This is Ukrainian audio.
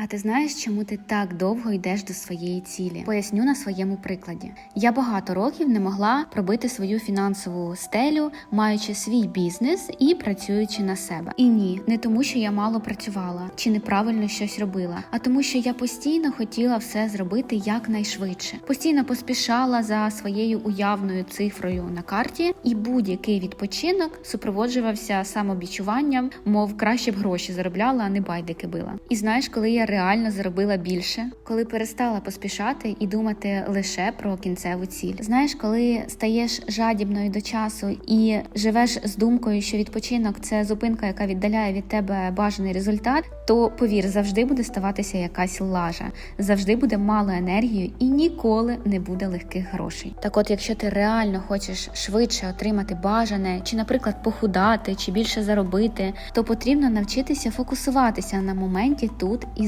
А ти знаєш, чому ти так довго йдеш до своєї цілі? Поясню на своєму прикладі. Я багато років не могла пробити свою фінансову стелю, маючи свій бізнес і працюючи на себе. І ні, не тому, що я мало працювала чи неправильно щось робила, а тому, що я постійно хотіла все зробити якнайшвидше. Постійно поспішала за своєю уявною цифрою на карті, і будь-який відпочинок супроводжувався самобічуванням, мов краще б гроші заробляла, а не байдики била. І знаєш, коли я реально заробила більше, коли перестала поспішати і думати лише про кінцеву ціль. Знаєш, коли стаєш жадібною до часу і живеш з думкою, що відпочинок це зупинка, яка віддаляє від тебе бажаний результат, то повір, завжди буде ставатися якась лажа, завжди буде мало енергії і ніколи не буде легких грошей. Так, от, якщо ти реально хочеш швидше отримати бажане, чи, наприклад, похудати, чи більше заробити, то потрібно навчитися фокусуватися на моменті тут і